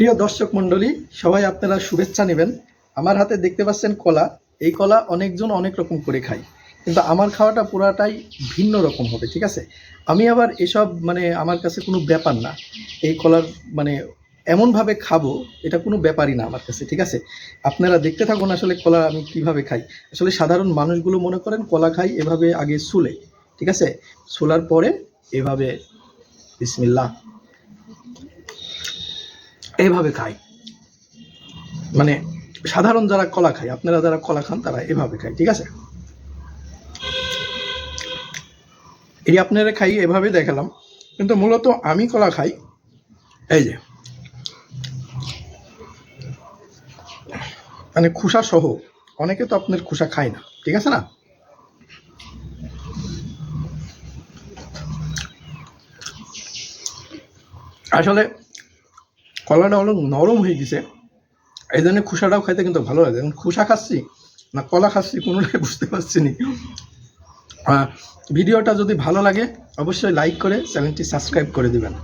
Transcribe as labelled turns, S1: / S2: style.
S1: প্রিয় দর্শক মণ্ডলী, সবাই আপনারা শুভেচ্ছা নেবেন। আমার হাতে দেখতে পাচ্ছেন কলা। এই কলা অনেকজন অনেক রকম করে খায়। কিন্তু আমার খাওয়াটা পুরাটাই ভিন্ন রকম হবে, ঠিক আছে? আমি আবার এসব মানে আমার কাছে কোনো ব্যাপার না। এই কলার মানে এমনভাবে খাব, এটা কোনো ব্যাপারই না আমার কাছে, ঠিক আছে? আপনারা দেখতে থাকুন আসলে কলা আমি কীভাবে খাই। আসলে সাধারণ মানুষগুলো মনে করেন কলা খাই, এভাবে আগে সুলে ঠিক আছে? সোলার পরে এভাবে, বিসমিল্লাহ এভাবে খায়। মানে সাধারণ যারা কলা খায়, আপনারা যারা কলা খান, তারা এভাবে খায়, ঠিক আছে? এই আপনারা খাই, এভাবে দেখালাম। কিন্তু মূলত আমি কলা খাই, এই যে মানে খুসা সহ, অনেকে তো আপনার খুসা খায় না, ঠিক আছে না? আসলে কলাটা অনেক নরম হয়ে গেছে। এই জন্য খুসাটাও খাইতে কিন্তু ভালো লাগে। এখন খুসা খাচ্ছি না কলা খাচ্ছি, কোনোটাই বুঝতে পারছি না। ভিডিওটা যদি ভালো লাগে, অবশ্যই লাইক করে চ্যানেলটি সাবস্ক্রাইব করে দিবেন।